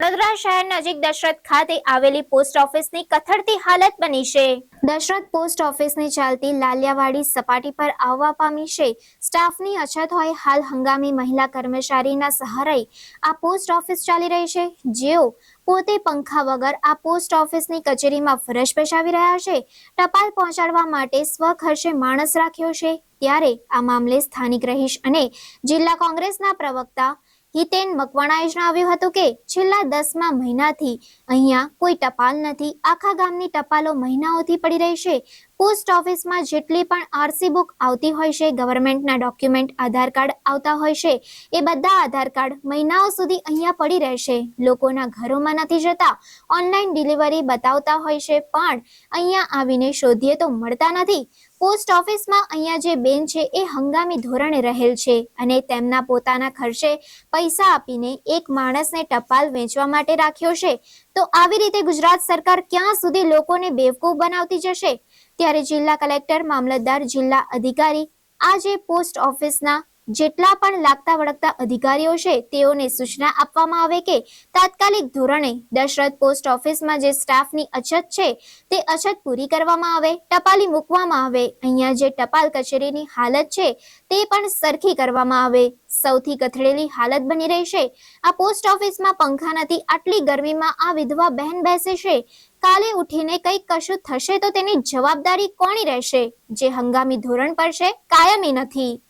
વડોદરા શહેર નજીક દશરથ ખાતે આવેલી પોસ્ટ ઓફિસની કથળતી હાલત બની છે. દશરથ પોસ્ટ ઓફિસની ચાલતી લાલિયાવાડી સપાટી પર આવવા પામી છે. સ્ટાફની અછત હોય હાલ હંગામી મહિલા કર્મચારીના સહારે આ પોસ્ટ ઓફિસ ચાલી રહી છે. જેઓ પોતે પંખા વગર આ પોસ્ટ ઓફિસની કચેરીમાં ફરજ બજાવી રહ્યા છે. ટપાલ પહોંચાડવા માટે સ્વખર્ચે માણસ રાખ્યો છે. ત્યારે આ મામલે સ્થાનિક રહીશ અને જિલ્લા કોંગ્રેસના પ્રવક્તા હિતેન મકવાણાએ જણાવ્યું હતું કે, છેલ્લા દસમા મહિનાથી અહીંયા કોઈ ટપાલ નથી. આખા ગામની ટપાલો મહિનાઓથી પડી રહી છે. પોસ્ટ ઓફિસમાં જેટલી પણ આરસી બુક આવતી હોય છે, ગવર્મેન્ટના ડોક્યુમેન્ટ, આધાર કાર્ડ આવતા હોય છે, એ બધા આધાર કાર્ડ મહિનાઓ સુધી અહીંયા પડી રહેશે. લોકોના ઘરોમાં નથી જતા. ઓનલાઈન ડિલિવરી બતાવતા હોય છે, પણ અહીંયા આવીને શોધીએ તો મળતા નથી. પોસ્ટ ઓફિસમાં અહીંયા જે બેન છે એ હંગામી ધોરણે રહેલ છે અને તેમના પોતાના ખર્ચે પૈસા આપીને એક માણસને ટપાલ વેચવા માટે રાખ્યો છે. તો આવી રીતે ગુજરાત સરકાર ક્યાં સુધી લોકોને બેવકૂફ બનાવતી જશે? ત્યારે જિલ્લા કલેક્ટર, મામલતદાર, જિલ્લા અધિકારી આજે પોસ્ટ ઓફિસના જેટલા પણ લાગતા વળગતા અધિકારીઓ છે, તેઓને સૂચના આપવામાં આવે કે તાત્કાલિક ધોરણે દશરથ પોસ્ટ ઓફિસમાં જે સ્ટાફની અછત છે, તે અછત પૂરી કરવામાં આવે, ટપાલી મૂકવામાં આવે, અહીંયા જે ટપાલ કચેરીની હાલત છે, તે પણ સરખી કરવામાં આવે. સૌથી કથળેલી હાલત બની રહેશે. આ પોસ્ટ ઓફિસમાં પંખા નથી, આટલી ગરમીમાં આ વિધવા બહેન બેસે છે. કાલે ઉઠીને કંઈક કશું થશે તો તેની જવાબદારી કોની રહેશે? જે હંગામી ધોરણ પર છે, કાયમી નથી.